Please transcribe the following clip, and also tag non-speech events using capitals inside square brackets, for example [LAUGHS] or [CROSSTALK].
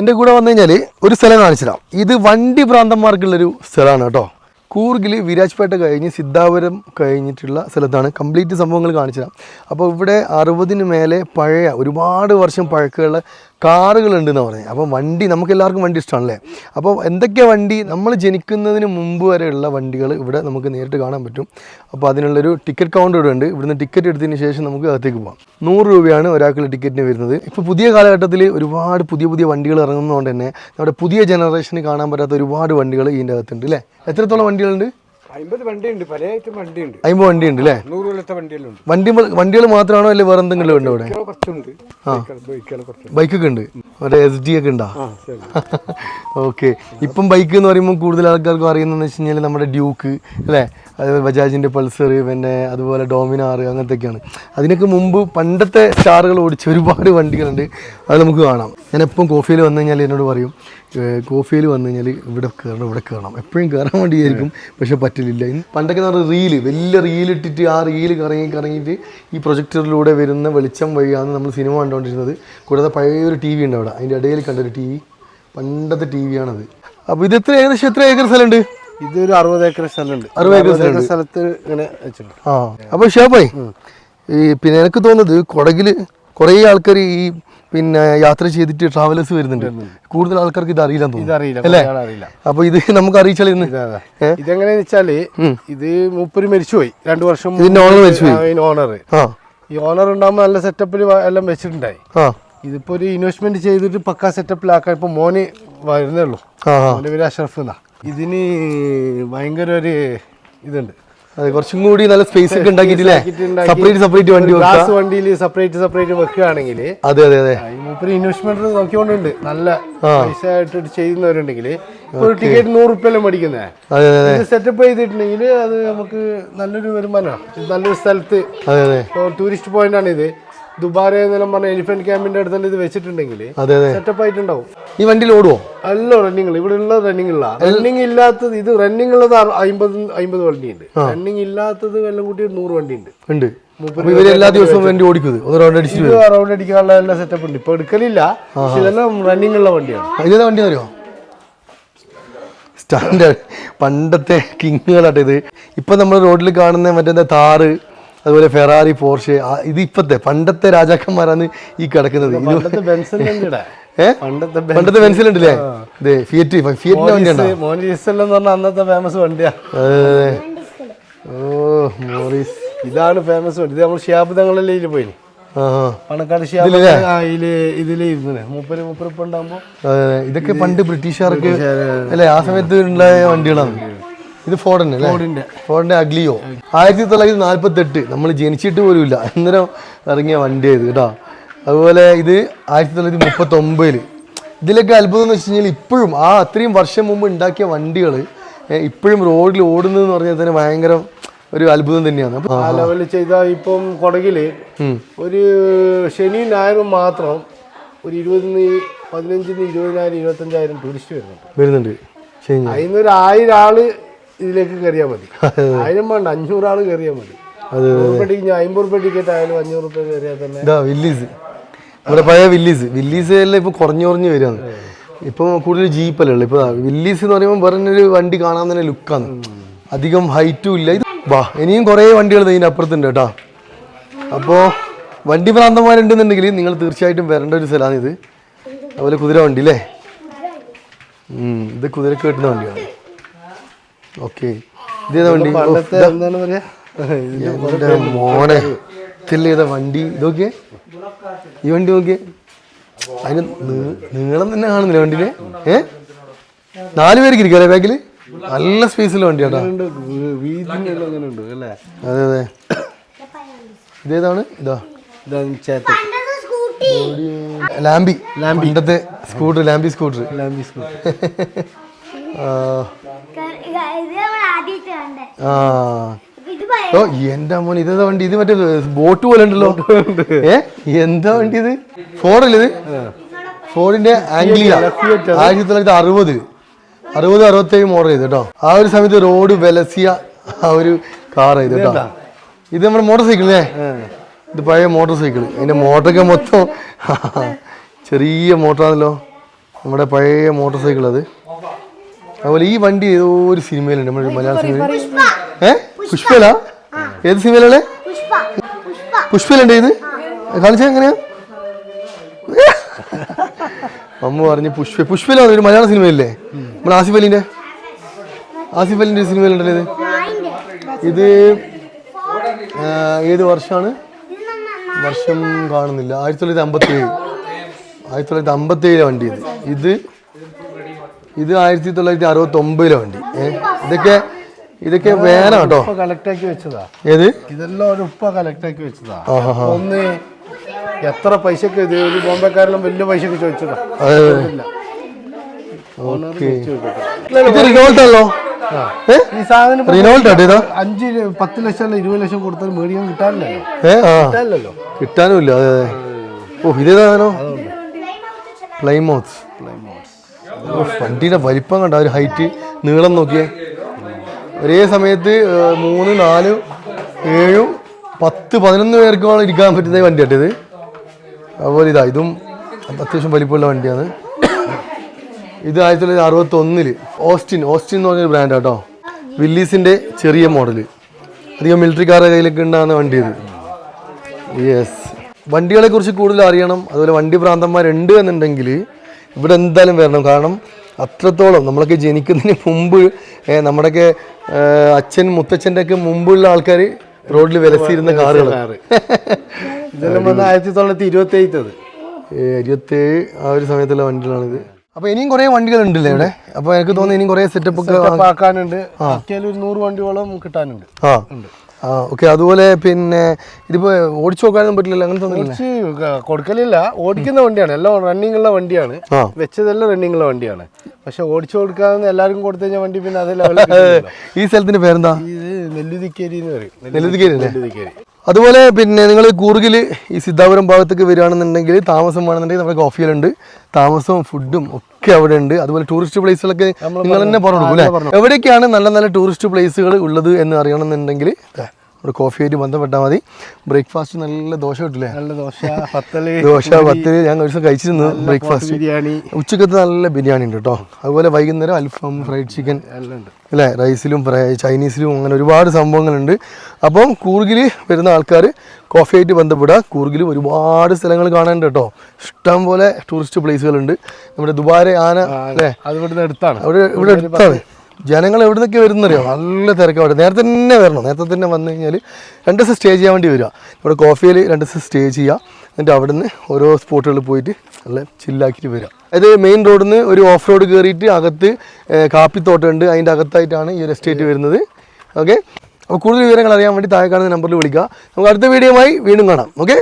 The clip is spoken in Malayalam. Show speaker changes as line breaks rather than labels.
എന്റെ കൂടെ വന്നു കഴിഞ്ഞാൽ ഒരു സ്ഥലം കാണിച്ചുതരാം. ഇത് വണ്ടി ഭ്രാന്തന്മാർക്കുള്ളൊരു സ്ഥലമാണ് കേട്ടോ. കൂർഗിൽ വിരാജ്പേട്ട കഴിഞ്ഞ് സിദ്ധാപുരം കഴിഞ്ഞിട്ടുള്ള സ്ഥലത്താണ് കംപ്ലീറ്റ് സംഭവങ്ങൾ കാണിച്ചുതരാം. അപ്പോൾ ഇവിടെ അറുപതിന് മേലെ പഴയ ഒരുപാട് വർഷം പഴക്കമുള്ള കാറുകളുണ്ടെന്ന് പറഞ്ഞു. അപ്പോൾ വണ്ടി നമുക്ക് എല്ലാവർക്കും വണ്ടി ഇഷ്ടമാണല്ലേ അപ്പോൾ എന്തൊക്കെ വണ്ടി? നമ്മൾ ജനിക്കുന്നതിന് മുമ്പ് വരെയുള്ള വണ്ടികൾ ഇവിടെ നമുക്ക് നേരിട്ട് കാണാൻ പറ്റും. അപ്പോൾ അതിനുള്ളൊരു ടിക്കറ്റ് കൗണ്ടർ ഇവിടെ ഉണ്ട്. ഇവിടുന്ന് ടിക്കറ്റ് എടുത്തതിന് ശേഷം നമുക്ക് അകത്തേക്ക് പോകാം നൂറ് രൂപയാണ് ഒരാൾക്കുള്ള ടിക്കറ്റിന് വരുന്നത്. ഇപ്പോൾ പുതിയ കാലഘട്ടത്തിൽ ഒരുപാട് പുതിയ പുതിയ വണ്ടികൾ ഇറങ്ങുന്നതുകൊണ്ട് തന്നെ നമ്മുടെ പുതിയ ജനറേഷന് കാണാൻ പറ്റാത്ത ഒരുപാട് വണ്ടികൾ ഇതിന്റെ അകത്തുണ്ട് അല്ലേ? എത്രത്തോളം വണ്ടികളുണ്ട്?
അമ്പത് വണ്ടിയുണ്ട് പല ഐറ്റം വണ്ടിയുണ്ട്.
അമ്പത് വണ്ടി ഉണ്ട് അല്ലേ
നൂറ് കൊല്ലത്തെ
വണ്ടി വണ്ടികൾ മാത്രമാണോ അല്ലെ വേറെ എന്തെങ്കിലും ഉണ്ടോ ഇവിടെ
കുറച്ചുണ്ട്.
ബൈക്കൊക്കെ ഉണ്ട്. മറ്റേ എസ് ഡി ഒക്കെ ഉണ്ടോ? [LAUGHS] ഓക്കെ. ഇപ്പം ബൈക്ക് എന്ന് പറയുമ്പോൾ കൂടുതൽ ആൾക്കാർക്ക് അറിയുന്നതെന്ന് വെച്ച് കഴിഞ്ഞാൽ നമ്മുടെ ഡ്യൂക്ക് അല്ലേ അതുപോലെ ബജാജിന്റെ പൾസർ പിന്നെ അതുപോലെ ഡോമിനാർ അങ്ങനത്തെയൊക്കെയാണ്. അതിനൊക്കെ മുമ്പ് പണ്ടത്തെ സ്റ്റാറുകൾ ഓടിച്ച ഒരുപാട് വണ്ടികളുണ്ട്. അത് നമുക്ക് കാണാം. ഞാൻ എപ്പം കോഫിയിൽ വന്നു കഴിഞ്ഞാൽ എന്നോട് പറയും കോഫിയിൽ വന്നു കഴിഞ്ഞാൽ ഇവിടെ കയറണം ഇവിടെ കയറണം. എപ്പോഴും കയറാൻ വേണ്ടിയായിരിക്കും പക്ഷെ പറ്റില്ല. ഇന്ന് പണ്ടൊക്കെ എന്ന് പറഞ്ഞാൽ റീൽ വലിയ റീൽ ഇട്ടിട്ട് ആ റീൽ കറങ്ങി കറങ്ങിയിട്ട് ഈ പ്രൊജക്ടറിലൂടെ വരുന്ന വെളിച്ചം വഴിയാണ് നമ്മൾ സിനിമ കണ്ടുകൊണ്ടിരുന്നത്. കൂടാതെ പഴയൊരു ടി വി ഉണ്ട് അവിടെ അതിന്റെ ഇടയിൽ കണ്ടൊരു ടി വി. പണ്ടത്തെ ടി വിയാണത് അപ്പോൾ ഇത് എത്ര ഏകദേശം എത്ര ഏക്കർ സ്ഥലമുണ്ട്?
ഇതൊരു അറുപത് ഏക്കർ സ്ഥലമുണ്ട്.
അറുപത് ഏക്കർ
ഏക്കർ സ്ഥലത്ത് ഇങ്ങനെ വെച്ചിട്ടുണ്ട്.
ആ അപ്പോൾ ഷേപ്പായി ഈ പിന്നെ എനിക്ക് തോന്നുന്നത് കുടകിൽ കുറേ ആൾക്കാർ ഈ പിന്നെ യാത്ര ചെയ്തിട്ട് ട്രാവലേഴ്സ് വരുന്നുണ്ട്. കൂടുതൽ ആൾക്കാർക്ക് ഇത്
അറിയില്ല
അപ്പൊ?
കുറേ
അപ്പോൾ ഇത് നമുക്ക് അറിയിച്ചാൽ ഇന്ന്?
ഇതാ ഇതെങ്ങനെയാന്ന് വെച്ചാൽ ഇത് മൂപ്പര് മരിച്ചുപോയി. രണ്ടു വർഷം
ഓണർ മരിച്ചുപോയി?
ഓണർ ഈ ഓണർ ഉണ്ടാകുമ്പോൾ നല്ല സെറ്റപ്പിൽ എല്ലാം വെച്ചിട്ടുണ്ടായി. ഇതിപ്പോ ഒരു ഇൻവെസ്റ്റ്മെന്റ് ചെയ്തിട്ട് പക്കാ സെറ്റപ്പിലാക്കാൻ ഇപ്പൊ മോന് വരുന്നേ ഉള്ളൂ. പേര് അഷറഫ് എന്നാ. ഇതിന് ഭയങ്കര ഒരു ഇതുണ്ട്.
അതെ കുറച്ചും കൂടി നല്ല സ്പേസ് ഒക്കെ ഉണ്ടാക്കിയിട്ടില്ലേ? സെപ്പറേറ്റ് സെപ്പറേറ്റ് വണ്ടി
ഗ്ലാസ് വണ്ടിയിൽ സെപ്പറേറ്റ് സെപ്പറേറ്റ് വെക്കുകയാണെങ്കിൽ
അതെ അതെ അതെ.
മൂപ്പര് ഇൻവെസ്റ്റ്മെന്റ് നോക്കിക്കൊണ്ടുണ്ട്. നല്ല പൈസ ആയിട്ട് ചെയ്യുന്നവരുണ്ടെങ്കിൽ ഒരു ടിക്കറ്റ് നൂറ് റുപ്യല്ലേ മേടിക്കുന്നത് സെറ്റപ്പ് ചെയ്തിട്ടുണ്ടെങ്കിൽ അത് നമുക്ക് നല്ലൊരു വരുമാനമാണ്. നല്ലൊരു സ്ഥലത്ത് ടൂറിസ്റ്റ് പോയിന്റ് ആണ് ഇത് ദുബാരെ എന്നെല്ലാം പറഞ്ഞ എലിഫന്റ് ക്യാമ്പിന്റെ അടുത്ത് ഇത് വെച്ചിട്ടുണ്ടെങ്കിൽ
അതെ അതെ.
സെറ്റപ്പ് ആയിട്ടുണ്ടാവും.
ഈ വണ്ടി ഓടുവോ?
അല്ല റണ്ണിങ് ഇവിടെ ഉള്ള റണ്ണിങ് ഉള്ള റണ്ണിങ് ഇല്ലാത്തത് ഇത് റണ്ണിങ് ഉള്ളത് അമ്പത് അമ്പത് വണ്ടി ഉണ്ട് റണ്ണിങ് ഇല്ലാത്തത് എല്ലാം കൂട്ടി നൂറ് വണ്ടിയുണ്ട്.
ഉണ്ട്. ഉണ്ട് എല്ലാ ദിവസവും വണ്ടി ഓടിക്കുന്നത് റൗണ്ട്
അടിക്കാനുള്ള എല്ലാ സെറ്റപ്പ് ഉണ്ട്. ഇപ്പൊ എടുക്കലില്ല. ഇതെല്ലാം റണ്ണിങ് ഉള്ള വണ്ടിയാണ്.
ഇതേ വണ്ടി അറിയോ? സ്റ്റാൻഡേർഡ് പണ്ടത്തെ കിങ്ങുകളാട്ടെ ഇത്. ഇപ്പൊ നമ്മൾ റോഡിൽ കാണുന്ന മറ്റേ താറ് അതുപോലെ ഫെറാറി പോർഷെ ഇത് ഇപ്പത്തെ പണ്ടത്തെ രാജാക്കന്മാരാണ് ഈ കിടക്കുന്നത്.
പണ്ടത്തെ
പെൻസിൽ ഉണ്ടല്ലേ ഫിയറ്റ് ഫിയറ്റിന്റെ
വണ്ടിയാണ്? അന്നത്തെ ഫേമസ് വണ്ടിയാ.
അതെ അതെ ഓ മോറിസ്
ഇതാണ് ഫേമസ് വണ്ടി. ഇത് നമ്മൾ ഇതിൽ പോയി. പണക്കാട് ഷിയാബ്
അതെ. ഇതൊക്കെ പണ്ട് ബ്രിട്ടീഷുകാർക്ക് അല്ലെ ആ സമയത്ത് ഉണ്ടായ വണ്ടികളാണ്. ഇത് ഫോർഡിന്റെ അല്ലേ?
ഫോർഡിന്റെ.
ഫോർഡിന്റെ അഗ്ലിയോ ആയിരത്തി തൊള്ളായിരത്തി നാല്പത്തി എട്ട് നമ്മൾ ജനിച്ചിട്ട് പോലും ഇല്ല അന്നേരം ഇറങ്ങിയ വണ്ടിയായത് കേട്ടോ. അതുപോലെ ഇത് ആയിരത്തി തൊള്ളായിരത്തി മുപ്പത്തി ഒമ്പതിൽ ഇതിലൊക്കെ അത്ഭുതം എന്ന് വെച്ച് കഴിഞ്ഞാൽ ഇപ്പോഴും ആ അത്രയും വർഷം മുമ്പ് ഉണ്ടാക്കിയ വണ്ടികൾ ഇപ്പോഴും റോഡിൽ ഓടുന്നതെന്ന് പറഞ്ഞാൽ തന്നെ ഭയങ്കര ഒരു അത്ഭുതം തന്നെയാണ്.
ആ ലെവലിൽ ചെയ്ത ഇപ്പം കൊടകിൽ ഒരു ശനി ഞായറും മാത്രം ഒരു ഇരുപതിന് പതിനഞ്ചിന് ഇരുപതിനായിരം ഇരുപത്തഞ്ചായിരം ടൂറിസ്റ്റ് വരുന്നുണ്ട്.
വരുന്നുണ്ട്.
അതിൽ ഒരു ആയിരം ആൾ ഇതിലേക്ക് കയറിയാൽ മതി. ആയിരം വേണ്ട അഞ്ഞൂറ് ആൾ കയറിയാൽ മതി ടിക്കറ്റ് അമ്പത് റുപ്യ ടിക്കറ്റ് ആയാലും അഞ്ഞൂറ് റുപ്യ കയറിയാൽ തന്നെ.
ഇതാ വില്ലീസ്. നമ്മുടെ പഴയ വില്ലീസ്. വില്ലീസ് എല്ലാം ഇപ്പൊ കുറഞ്ഞു കുറഞ്ഞു വരികയാണ്. ഇപ്പൊ കൂടുതൽ ജീപ്പല്ലേ ഉള്ളു ഇപ്പൊ വില്ലീസ് എന്ന് പറയുമ്പോൾ ഒരു വണ്ടി കാണാൻ തന്നെ ലുക്കാണ്. അധികം ഹൈറ്റും ഇല്ല. ഇത് വാ ഇനിയും കുറേ വണ്ടികൾ ഇതിന്റെ അപ്പുറത്തുണ്ട് കേട്ടോ. അപ്പോ വണ്ടി ഭ്രാന്തന്മാരുണ്ടെന്നുണ്ടെങ്കിൽ നിങ്ങൾ തീർച്ചയായിട്ടും വരേണ്ട ഒരു സ്ഥലമാണ് ഇത്. അതുപോലെ കുതിര വണ്ടി അല്ലേ ഇത് കുതിരക്ക് കെട്ടുന്ന വണ്ടിയാണ്. ഓക്കെ. വണ്ടി? ഓ,
പണ്ടത്തെ എന്താണ് പറയാ?
എന്റെ മോനെ. ഇതാ വണ്ടി? ഇതൊക്കെ ഈ വണ്ടി നോക്കിയേ. അതിന് നീളം തന്നെ കാണുന്നില്ല വണ്ടിന് ഏ? നാല് പേർക്ക് ഇരിക്കും അല്ലേ ബാക്കിൽ നല്ല സ്പേസിലെ വണ്ടി കേട്ടോ അതെ അതെ. ഇതേതാണ് ഇതാ.
ഇതാണ് ചേട്ടൻ.
ലാംബി. ഇന്നത്തെ scooter Lambi scooter.
Lambi scooter
ഇത് നമ്മൾ ആദ്യമായിട്ട് കണ്ടേ
ആ. ഓ എന്റെ മോൻ ഇതേതാ വണ്ടി? ഇത് മറ്റേ ബോട്ട് പോലെ ഉണ്ടല്ലോ. ഏ എന്താ വണ്ടി ഇത്? ഫോർഡല്ലേ ഇത്? ഫോണിന്റെ ആംഗ്ലിയ ആയിരത്തി തൊള്ളായിരത്തി അറുപത് അറുപത് അറുപത്തേഴ് മോഡൽ ചെയ്ത് കേട്ടോ. ആ ഒരു സമയത്ത് റോഡ് വെലസിയ ആ ഒരു കാർ ചെയ്ത് കേട്ടോ. ഇത് നമ്മുടെ മോട്ടോർ സൈക്കിൾ സൈക്കിളേ ഇത് പഴയ മോട്ടോർ സൈക്കിൾ അതിന്റെ മോട്ടറൊക്കെ മൊത്തം [LAUGHS] ചെറിയ മോട്ടറാണല്ലോ നമ്മുടെ പഴയ മോട്ടോർ സൈക്കിൾ അത്. അതുപോലെ ഈ വണ്ടി ഏതോ ഒരു സിനിമയിലുണ്ട് നമ്മുടെ മലയാള സിനിമയിൽ. ഏ? പുഷ്പല ഏത് സിനിമയിലാണ്?
പുഷ്പ പുഷ്പ.
പുഷ്പയിലുണ്ട് ഇത്? കാണിച്ചാൽ എങ്ങനെയാ? അമ്മ പറഞ്ഞു പുഷ്പ പുഷ്പയിലാണ് ഒരു മലയാള സിനിമയില്ലേ? നമ്മുടെ ആസിഫ് അലിന്റെ ആസിഫ് അലിന്റെ സിനിമയിലുണ്ടല്ലോ ഇത്? ഇത് ഏത് വർഷമാണ് വർഷം കാണുന്നില്ല. ആയിരത്തി തൊള്ളായിരത്തി അമ്പത്തി ഏഴ്. ആയിരത്തി തൊള്ളായിരത്തി അമ്പത്തി ഏഴ് വണ്ടി ഇത്. ഇത് ഇത് ആയിരത്തി തൊള്ളായിരത്തി അറുപത്തി ഒമ്പതിലെ വണ്ടി ഇതൊക്കെ ഇതൊക്കെ വേണം കേട്ടോ?
കളക്ട് ആക്കി വെച്ചതാ.
ഏത്?
ഇതെല്ലാം ഒരു ഉപ്പ കളക്ട് വെച്ചതാ. ഒന്ന് എത്ര പൈസക്ക് ഇത് ഒരു ബോംബെക്കാരെല്ലാം വലിയ പൈസക്ക് ചോദിച്ചതാ. ഈ സാധനം അഞ്ച് പത്ത് ലക്ഷം അല്ല ഇരുപത് ലക്ഷം കൊടുത്താൽ മേടിക്കാൻ കിട്ടാനില്ലല്ലോ കിട്ടാനില്ലല്ലോ
കിട്ടാനുമില്ല അതെ അതെ. ഓ ഇതേതാണോ പ്ലൈമോത്ത് ഓ വണ്ടിയുടെ വലിപ്പം കണ്ട? ഒരു ഹൈറ്റ് നീളം നോക്കിയേ. ഒരേ സമയത്ത് മൂന്ന് നാല് ഏഴും പത്ത് പതിനൊന്ന് പേർക്കുമാണ് ഇരിക്കാൻ പറ്റുന്ന വണ്ടി ഇത് അതുപോലെ ഇതാ ഇതും അത്യാവശ്യം വലിപ്പമുള്ള വണ്ടിയാണ്. ഇത് ആയിരത്തി തൊള്ളായിരത്തി അറുപത്തി ഒന്നിൽ ഓസ്റ്റിൻ. ഓസ്റ്റിൻ എന്ന് പറഞ്ഞൊരു ബ്രാൻഡ് കേട്ടോ. വില്ലീസിന്റെ ചെറിയ മോഡൽ അധികം മിലിറ്ററിക്കാരുടെ കയ്യിലൊക്കെ ഉണ്ടാകുന്ന വണ്ടി ഇത് യെസ് വണ്ടികളെ കുറിച്ച് കൂടുതൽ അറിയണം. അതുപോലെ വണ്ടി ഭ്രാന്തന്മാരുണ്ട് എന്നുണ്ടെങ്കിൽ ഇവിടെ എന്തായാലും വരണം. കാരണം അത്രത്തോളം നമ്മളൊക്കെ ജനിക്കുന്നതിന് മുമ്പ് നമ്മുടെയൊക്കെ അച്ഛൻ മുത്തച്ഛന്റെ ഒക്കെ മുമ്പുള്ള ആൾക്കാർ റോഡിൽ വിലസിയിരുന്ന കാറുകൾ
ഇതെല്ലാം വന്ന് ആയിരത്തി തൊള്ളായിരത്തി ഇരുപത്തി എയ്ത്തത്
ഇരുപത്തേഴ് ആ ഒരു സമയത്തുള്ള വണ്ടികളാണിത് അപ്പൊ ഇനിയും കുറെ വണ്ടികൾ ഉണ്ടല്ലേ ഇവിടെ? അപ്പൊ എനിക്ക് തോന്നുന്നു ഇനിയും കുറെ സെറ്റപ്പ് ഒക്കെ
ആക്കാനുണ്ട്. ഒരു നൂറ് വണ്ടിയോളം കിട്ടാനുണ്ട്.
ആ. ആ ഓക്കെ അതുപോലെ പിന്നെ ഇതിപ്പോ ഓടിച്ചു നോക്കാനൊന്നും പറ്റില്ല അങ്ങനെ തോന്നുന്നില്ല?
കുറച്ച് കൊടുക്കലില്ല. ഓടിക്കുന്ന വണ്ടിയാണ്. എല്ലാം റണ്ണിങ് ഉള്ള വണ്ടിയാണ്.
ആ.
വെച്ചതെല്ലാം റണ്ണിങ് ഉള്ള വണ്ടിയാണ്. പക്ഷെ ഓടിച്ചു കൊടുക്കാന്ന് എല്ലാവർക്കും കൊടുത്തു കഴിഞ്ഞാൽ വണ്ടി പിന്നെ അതേ ലെവലിൽ കിട്ടുന്നില്ല. [LAUGHS]
ഈ സ്ഥലത്തിന്റെ പേരെന്താ?
ഇത് നെല്ലുതിക്കേരി എന്ന് പറയും.
നെല്ലുതിക്കേരി അല്ലേ?
നെല്ലുതിക്കേരി.
അതുപോലെ പിന്നെ നിങ്ങൾ കൂർഗിൽ ഈ സിദ്ധാപുരം ഭാഗത്തേക്ക് വരികയാണെന്നുണ്ടെങ്കിൽ താമസം വേണമെന്നുണ്ടെങ്കിൽ നമ്മുടെ കോഫിയിലുണ്ട് താമസവും ഫുഡും ഒക്കെ അവിടെ ഉണ്ട്. അതുപോലെ ടൂറിസ്റ്റ് പ്ലേസുകളൊക്കെ നിങ്ങൾ തന്നെ പറഞ്ഞു. അല്ലേ? എവിടെയൊക്കെയാണ് നല്ല നല്ല ടൂറിസ്റ്റ് പ്ലേസുകൾ ഉള്ളത് എന്ന് അറിയണമെന്നുണ്ടെങ്കിൽ നമ്മുടെ കോഫിയായിട്ട് ബന്ധപ്പെട്ടാൽ മതി. ബ്രേക്ക്ഫാസ്റ്റ് നല്ല ദോശ കിട്ടില്ലേ
നല്ല ദോശ പത്തൽ
ദോശ പത്തൽ. ഞാൻ ഒരു ദിവസം കഴിച്ചിരുന്നു ബ്രേക്ക്ഫാസ്റ്റ്.
ബിരിയാണി.
ഉച്ചക്കത്തെ നല്ല ബിരിയാണി ഉണ്ട് കേട്ടോ. അതുപോലെ വൈകുന്നേരം അൽഫാം ഫ്രൈഡ് ചിക്കൻ അല്ലേ? റൈസിലും ഫ്രൈ ചൈനീസിലും അങ്ങനെ ഒരുപാട് സംഭവങ്ങളുണ്ട്. അപ്പം കൂർഗിൽ വരുന്ന ആൾക്കാർ കോഫിയായിട്ട് ബന്ധപ്പെടുക. കൂർഗിൽ ഒരുപാട് സ്ഥലങ്ങൾ കാണാനുണ്ട് കേട്ടോ. ഇഷ്ടം പോലെ ടൂറിസ്റ്റ് പ്ലേസുകളുണ്ട് നമ്മുടെ ദുബാര ആന അല്ലേ? അവിടെ ഇവിടെ അടുത്താണ് ജനങ്ങൾ എവിടുന്നൊക്കെ വരുന്നറിയോ? നല്ല തിരക്ക് അവിടെ. നേരത്തെ തന്നെ വരണം. നേരത്തെ തന്നെ വന്നു കഴിഞ്ഞാൽ രണ്ട് ദിവസം സ്റ്റേ ചെയ്യാൻ വേണ്ടി വരിക. ഇവിടെ കോഫിയിൽ രണ്ട് ദിവസം സ്റ്റേ ചെയ്യുക. എന്നിട്ട് അവിടെ നിന്ന് ഓരോ സ്പോട്ടുകളിൽ പോയിട്ട് നല്ല ചില്ലാക്കിയിട്ട് വരിക. അതായത് മെയിൻ റോഡിൽ നിന്ന് ഒരു ഓഫ് റോഡ് കയറിയിട്ട് അകത്ത് കാപ്പിത്തോട്ടമുണ്ട് അതിന്റെ അകത്തായിട്ടാണ് ഈ ഒരു എസ്റ്റേറ്റ് വരുന്നത്. ഓക്കെ അപ്പോൾ കൂടുതൽ വിവരങ്ങൾ അറിയാൻ വേണ്ടി താഴെ കാണുന്ന നമ്പറിൽ വിളിക്കുക. നമുക്ക് അടുത്ത വീഡിയോയുമായി വീണ്ടും കാണാം. ഓക്കെ